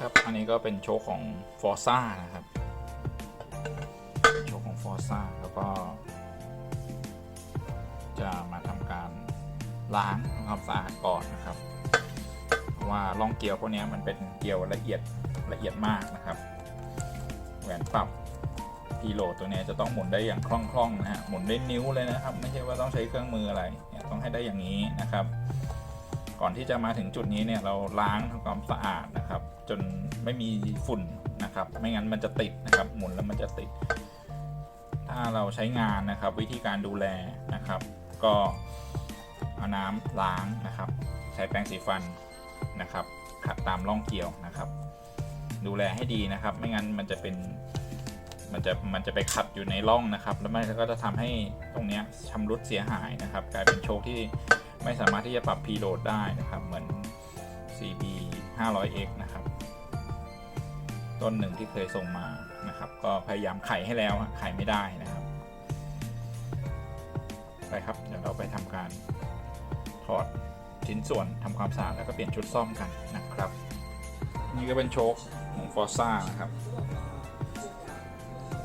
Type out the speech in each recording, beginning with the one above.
ครับ อันนี้ก็เป็นโชคของ f o r z a นะครับ โชคของ f o r z a แล้วก็ จะมาทำการล้างทำความสะอาดก่อนนะครับ เพราะว่าล่องเกลียวพวกนี้มันเป็นเกลียวละเอียดละเอียดมากนะครับ แหวนปรับพีโลดตัวนี้จะต้องหมุนได้อย่างคล่องๆนะฮะ หมุนด้วยนิ้วเลยนะครับ ไม่ใช่ว่าต้องใช้เครื่องมืออะไร ต้องให้ได้อย่างนี้นะครับ ก่อนที่จะมาถึงจุดนี้เนี่ยเราล้างทำความสะอาดนะครับ จนไม่มีฝุ่นนะครับ ไม่งั้นมันจะติดนะครับ หมุนแล้วมันจะติด ถ้าเราใช้งานนะครับ วิธีการดูแลนะครับ ก็เอาน้ำล้างนะครับ ใช้แปรงสีฟันนะครับ ขัดตามร่องเกลียวนะครับ ดูแลให้ดีนะครับ ไม่งั้นมันจะเป็นมันจะมันจะไปขัดอยู่ในร่องนะครับ แล้วมันก็จะทำให้ตรงเนี้ยชำรุดเสียหายนะครับ กลายเป็นโชคที่ ไม่สามารถที่จะปรับพีโหลดได้นะครับ เหมือน CB 500X นะครับ ต้นหนึ่งที่เคยส่งมานะครับ ก็พยายามไขให้แล้วไขไม่ได้นะครับ ไปครับ เดี๋ยวเราไปทำการถอดชิ้นส่วนทำความสะอาดแล้วก็เปลี่ยนชุดซ่อมกันนะครับ นี่ก็เป็นโชคของ f o r z a นะครับ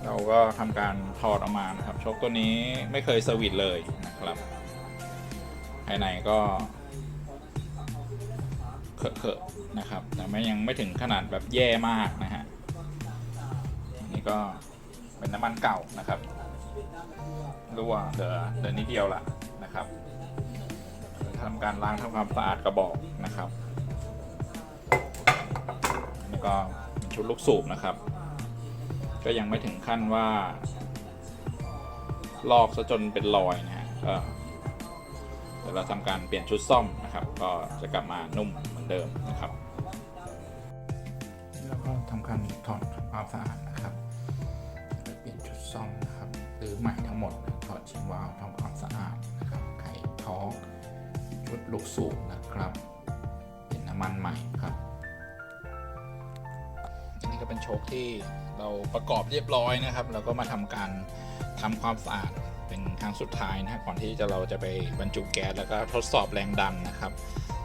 เราก็ทำการถอดออกมานะครับโชคตัวนี้ไม่เคยสวิตเลยนะครับ ภายในก็เคอะๆนะครับ แต่ไม่ยังไม่ถึงขนาดแบบแย่มากนะฮะนี่ก็เป็นน้ำมันเก่านะครับรั่วเหลือเหลือนิดเดียวละนะครับทำการล้างทำความสะอาดกระบอกนะครับนี่ก็เป็นชุดลูกสูบนะครับ ก็ยังไม่ถึงขั้นว่า ลอกซะจนเป็นรอยนะฮะก็ เดี๋ยวเราทำการเปลี่ยนชุดซ่อมนะครับ ก็จะกลับมานุ่มเหมือนเดิมนะครับแล้วก็ทำการถอดทำความสะอาดนะครับเปลี่ยนชุดซ่อมนะครับหรือใหม่ทั้งหมดถอดชิ้นวาล์วทำความสะอาดนะครับไขท้องชุดลูกสูบนะครับ เป็นน้ำมันใหม่ครับอันนี้ก็เป็นโชคที่เราประกอบเรียบร้อยนะครับ แล้วก็มาทำการทำความสะอาด เป็นครั้งสุดท้ายนะก่อนที่จะเราจะไปบรรจุแก๊สแล้วก็ทดสอบแรงดันนะครับ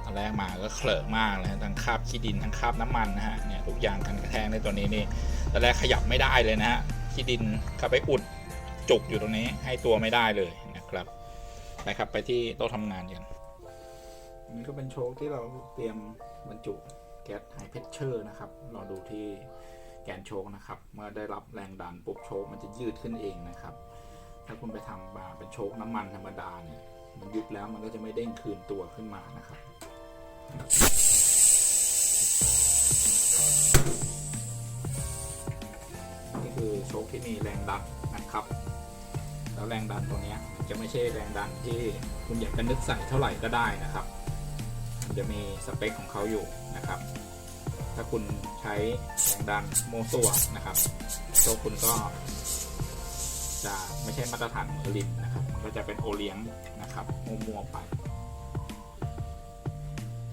ตอนแรกมาก็เคลอะมากเลยทั้งคาบขี้ดินทั้งคาบน้ำมันนะฮะเนี่ยทุกอย่างกันกระแทกในตัวนี้นี่ตอนแรกขยับไม่ได้เลยนะฮะขี้ดินเข้าไปอุดจุกอยู่ตรงนี้ให้ตัวไม่ได้เลยนะครับไปครับไปที่โต๊ะทำงานกันนี่ก็เป็นโชคที่เราเตรียมบรรจุแก๊สไฮเพชเชอร์นะครับเราดูที่แกนโชคนะครับ เมื่อได้รับแรงดันปุ๊บโชคมันจะยืดขึ้นเองนะครับ ถ้าคุณไปทำมาเป็นโชคน้ำมันธรรมดาเนี่ยมันยุบแล้วมันก็จะไม่เด้งคืนตัวขึ้นมานะครับนี่คือโชคที่มีแรงดันนะครับ แล้วแรงดันตัวนี้จะไม่ใช่แรงดันที่คุณอยากจะนึกใส่เท่าไหร่ก็ได้นะครับ มันจะมีสเปคของเขาอยู่นะครับ ถ้าคุณใช้แรงดันโมซัวนะครับโชคคุณก็ ไม่ใช่มาตรฐานของผลิตนะครับมันก็จะเป็นโอเลี้ยงนะครับมัวๆไป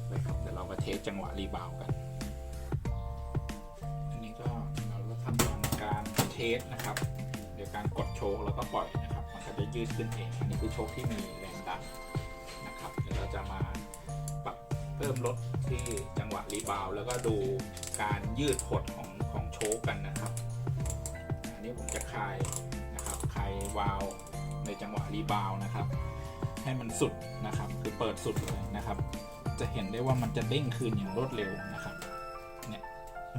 ไปครับเดี๋ยวเรามาเทสจังหวะรีบาวกัน อันนี้ก็เราก็ทำการเทสนะครับโดยการกดโชว์แล้วก็ปล่อยนะครับมันก็จะยืดขึ้นเองอันนี้คือโชคที่มีแรงดันนะครับเดี๋ยวเราจะมาปรับเพิ่มลดที่จังหวะรีบาวแล้วก็ดูการยืดหดของของโชคกันนะครับ อันนี้ผมจะคลาย วาล์วในจังหวะรีบาวนะครับ ให้มันสุดนะครับคือเปิดสุดเลยนะครับ จะเห็นได้ว่ามันจะเด้งคืนอย่างรวดเร็วนะครับเนี่ย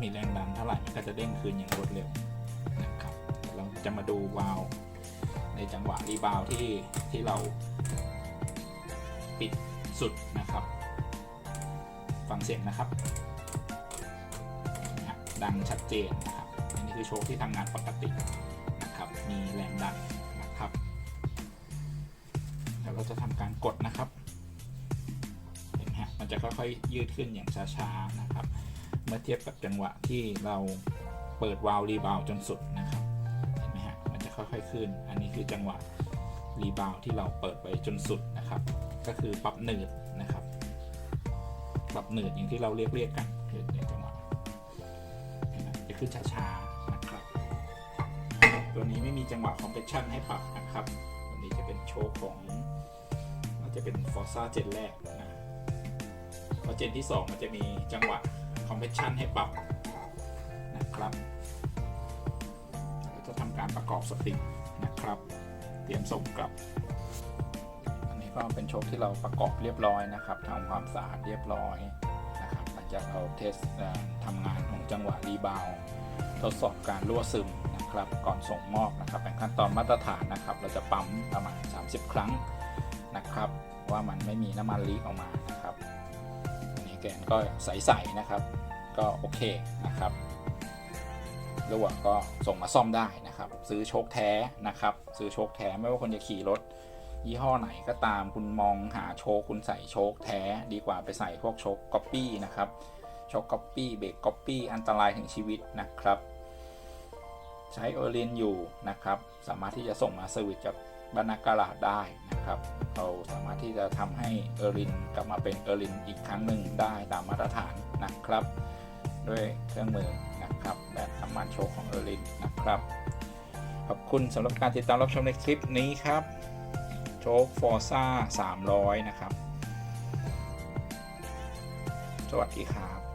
มีแรงดันเท่าไหร่มันก็จะเด้งคืนอย่างรวดเร็วนะครับเราจะมาดูวาล์วในจังหวะรีบาวที่ที่เราปิดสุดนะครับ ฟังเสียงนะครับ ดังชัดเจนนะครับ อันนี้คือโชคที่ทำงานปกตินะครับ มีแรงดัน เราจะทำการกดนะครับเห็นไหมฮะมันจะค่อยๆยืดขึ้นอย่างช้าๆนะครับ เมื่อเทียบกับจังหวะที่เราเปิดวาล์วรีบาวจนสุดนะครับเห็นไหมฮะมันจะค่อยๆขึ้น อันนี้คือจังหวะรีบาวที่เราเปิดไปจนสุดนะครับ ก็คือปรับหนืดนะครับปรับหนืดอย่างที่เราเรียกเรียกกันคือในจังหวะเห็นไหมจะขึ้นช้าๆนะครับ ตัวนี้ไม่มีจังหวะ compression ให้ปรับนะครับตัวนี้จะเป็นโชคของ จะเป็น Forza เจนแรกนะเพราะเจนที่ 2 มันจะมีจังหวะ compression ให้ปรับนะครับเราจะทำการประกอบสปริงนะครับ เตรียมส่งกลับ อันนี้ก็เป็นโชคที่เราประกอบเรียบร้อยนะครับทำความสะอาดเรียบร้อยนะครับหลังจากเราเทสเอ่อทำงานของจังหวะรีบาวทดสอบการรั่วซึมนะครับ ก่อนส่งมอบนะครับเป็นขั้นตอนมาตรฐานนะครับ เราจะปั๊มประมาณ 30 ครั้ง นะครับ ว่ามันไม่มีน้ำมันลีกออกมานะครับนนี้แกนก็ใสๆนะครับ ก็โอเคนะครับรั่วก็ส่งมาซ่อมได้นะครับ ซื้อโชคแท้นะครับ ซื้อโชคแท้ไม่ว่าคนจะขี่รถ ยี่ห้อไหนก็ตามคุณมองหาโชคคุณใส่โชคแท้ ดีกว่าไปใส่พวกโชคก๊อปปี้นะครับโชคก๊อปปี้เบรกก๊อปปี้อันตรายถึงชีวิตนะครับ ใช้เออร์ลินอยู่นะครับ สามารถที่จะส่งมาเซอร์วิสจากบรรณากาลาดได้นะครับเราสามารถที่จะทำให้เออรินกลับมาเป็นเออรินอีกครั้งหนึ่งได้ตามมาตรฐานนะครับ ด้วยเครื่องมือนะครับแบบน้ำมันโชคของเออรินนะครับ ขอบคุณสำหรับการติดตามรับชมในคลิปนี้ครับ โชคฟอร์ซ่า300 นะครับ สวัสดีครับ